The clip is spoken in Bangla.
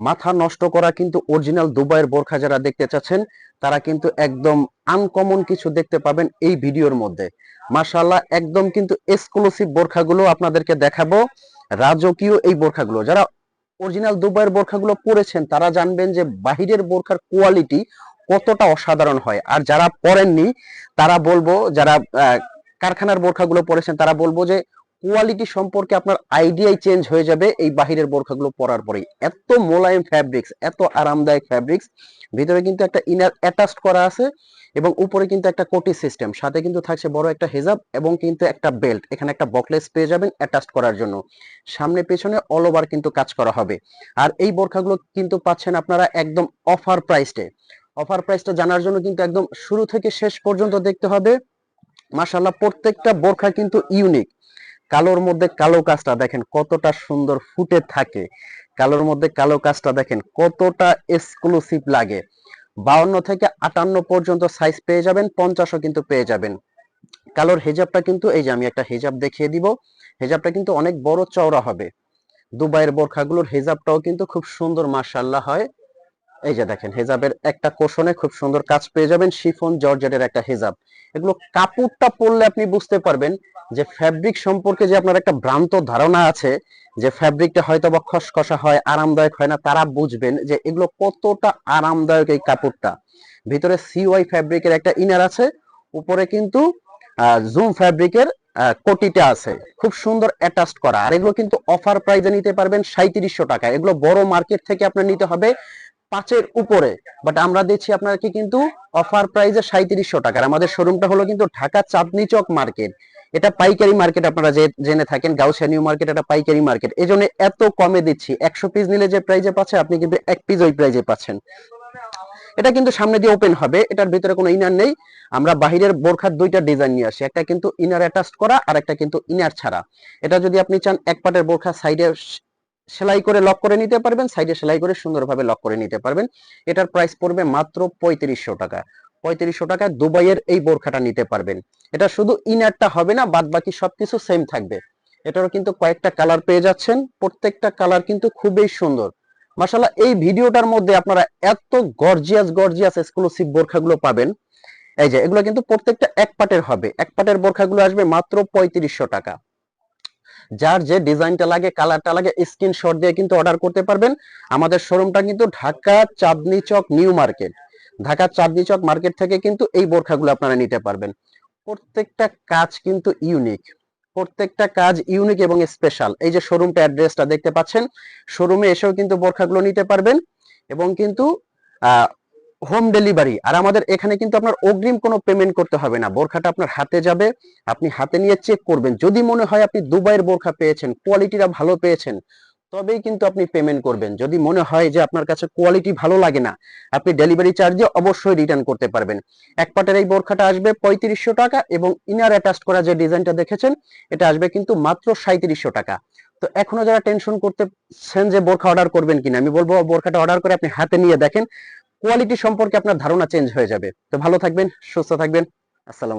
মাথা নষ্ট করা কিন্তু অরিজিনাল দুবাইয়ের বোরখা যারা দেখতে চাচ্ছেন, তারা কিন্তু একদম আনকমন কিছু দেখতে পাবেন এই ভিডিওর মধ্যে। মাশাআল্লাহ, একদম কিন্তু এক্সক্লুসিভ বোরখাগুলো আপনাদেরকে দেখাবো, রাজকীয় এই বোরখাগুলো। যারা অরিজিনাল দুবাইয়ের বোরখাগুলো পরেছেন, তারা জানবেন যে বাহিরের বোরখার কোয়ালিটি কতটা অসাধারণ হয়। আর যারা পরেননি, তারা বলব, যারা কারখানার বোরখাগুলো পরেছেন, তারা বলব যে কোয়ালিটি সম্পর্কে আপনার আইডিয়াই চেঞ্জ হয়ে যাবে এই বাহিরের বোরখাগুলো পরার পরেই। এত মোলায়েম ফ্যাব্রিক্স এত আরামদায়ক ফ্যাব্রিক্স ভিতরে কিন্তু একটা ইনার অ্যাটাচড করা আছে এবং উপরে কিন্তু একটা কোটি সিস্টেম সাথে কিন্তু থাকছে বড় একটা হেজাব এবং কিন্তু একটা বেল্ট এখানে একটা বকলেস পেয়ে যাবেন অ্যাটাচড করার জন্য। সামনে পেছনে অল ওভার কিন্তু কাজ করা হবে। আর এই বোরখাগুলো কিন্তু পাচ্ছেন আপনারা একদম অফার প্রাইসে অফার প্রাইসটা জানার জন্য কিন্তু একদম শুরু থেকে শেষ পর্যন্ত দেখতে হবে। মাশাল্লাহ প্রত্যেকটা বোরখা কিন্তু ইউনিক কালোর মধ্যে কালো কাজটা দেখেন কতটা সুন্দর ফুটে থাকে। কালোর মধ্যে কালো কাজটা দেখেন কতটা এক্সক্লুসিভ লাগে। বাউন্ন থেকে আটান্ন পর্যন্ত সাইজ পেয়ে যাবেন, পঞ্চাশও কিন্তু পেয়ে যাবেন। কালোর হেজাবটা কিন্তু এই যে আমি একটা হেজাব দেখিয়ে দিব, হেজাবটা কিন্তু অনেক বড় চওড়া হবে। দুবাইয়ের বোরখাগুলোর হেজাবটাও কিন্তু খুব সুন্দর মার্শাল্লাহ হয়। এই যে দেখেন, হেজাবের একটা কোশনে খুব সুন্দর কাজ পেয়ে যাবেন শিফন জর্জেটের একটা হেজাব। এগুলো কাপড়টা পরলে আপনি বুঝতে পারবেন যে ফ্যাব্রিক সম্পর্কে যে আপনার একটা ভ্রান্ত ধারণা আছে, যে ফ্যাব্রিকটা হয়তো বা খসখসা হয়, আরামদায়ক হয় না, তারা বুঝবেন যে এগুলো কতটা আরামদায়ক এই কাপড়টা। ভিতরে সিওয়াই ফ্যাব্রিকের একটা ইনার আছে, উপরে কিন্তু জুম ফ্যাব্রিকের কোটিটা আছে। খুব সুন্দর অ্যাটাচড করা। আর এগুলো কিন্তু অফার প্রাইজে নিতে পারবেন সাঁত্রিশশো টাকা। এগুলো বড় মার্কেট থেকে আপনার নিতে হবে। পাঁচের উপরে। বাট আমরা দিচ্ছি আপনাকে কিন্তু অফার প্রাইজে সাঁত্রিশশো টাকার। আমাদের শোরুমটা হলো কিন্তু ঢাকা চাঁদনি চক মার্কেট এটা পাইকারি মার্কেট আপনারা যে, জেনে থাকেন গাউসিয়া নিউ মার্কেট এটা পাইকারি মার্কেট এই জন্য এত কমে দিচ্ছি। একশো পিস নিলে যে প্রাইজে পাচ্ছে, আপনি কিন্তু এক পিস ওই প্রাইজে পাচ্ছেন। এটা কিন্তু সামনে দিয়ে ওপেন হবে। এটার ভিতরে কোনো ইনার নেই। আমরা বাহিরের বোরখার দুইটা ডিজাইন নিয়ে আসি। একটা কিন্তু ইনার অ্যাটাচ করা আর একটা কিন্তু ইনার ছাড়া। এটা যদি আপনি চান, এক পাটের বোরখা সাইডে সেলাই করে লক করে নিতে পারবেন সাইডে সেলাই করে সুন্দরভাবে লক করে নিতে পারবেন। এটার প্রাইস পড়বে মাত্র পঁয়ত্রিশশো টাকা। পঁয়ত্রিশশো টাকায় দুবাইয়ের এই বোরখাটা নিতে পারবেন। এটা শুধু ইনারটা হবে না বাদ বাকি সবকিছু সেম থাকবে। এটারও কিন্তু কয়েকটা কালার পেয়ে যাচ্ছেন। প্রত্যেকটা কালার কিন্তু খুবই সুন্দর। মাসাল্লাহ এই ভিডিওটার মধ্যে আপনারা এত গর্জিয়াস গর্জিয়াস এক্সক্লুসিভ বোরখাগুলো পাবেন। এই যে, এগুলো কিন্তু প্রত্যেকটা এক পাটের হবে। এক পাটের বোরখাগুলো আসবে মাত্র পঁয়ত্রিশশো টাকা। যার যে ডিজাইনটা লাগে, কালারটা লাগে, স্ক্রিনশট দিয়ে কিন্তু অর্ডার করতে পারবেন। আমাদের শোরুমটা কিন্তু Dhaka Chandni Chowk New Market. Dhaka Chandni Chowk market থেকে কিন্তু এই বোরখাগুলো আপনারা নিতে পারবেন। প্রত্যেকটা কাজ কিন্তু ইউনিক। প্রত্যেকটা কাজ ইউনিক এবং স্পেশাল। এই যে শোরুমটা অ্যাড্রেসটা দেখতে পাচ্ছেন, শোরুমে এসেও কিন্তু বোরখাগুলো নিতে পারবেন এবং কিন্তু হোম ডেলিভারি আর আমাদের এখানে কিন্তু আপনার অগ্রিম কোনো পেমেন্ট করতে হবে না। বোরখাটা আপনার হাতে যাবে, আপনি হাতে নিয়ে চেক করবেন। যদি মনে হয় আপনি দুবাইয়ের বোরখা পেয়েছেন কোয়ালিটিটা ভালো পেয়েছেন, তবেই কিন্তু আপনি পেমেন্ট করবেন। যদি মনে হয় যে আপনার কাছে কোয়ালিটি ভালো লাগে না, আপনি ডেলিভারি চার্জে অবশ্যই রিটার্ন করতে পারবেন। এক পাটের এই বোরখাটা আসবে পঁয়ত্রিশশো টাকা এবং ইনার অ্যাটাচ করা যে ডিজাইনটা দেখেছেন, এটা আসবে কিন্তু মাত্র সাঁত্রিশশো টাকা। তো এখনও যারা টেনশন করতেছেন যে বোরখা অর্ডার করবেন কিনা, আমি বলব বোরখাটা অর্ডার করে আপনি হাতে নিয়ে দেখেন। কোয়ালিটি সম্পর্কে আপনার ধারণা চেঞ্জ হয়ে যাবে। তো ভালো থাকবেন সুস্থ থাকবেন। আসসালাম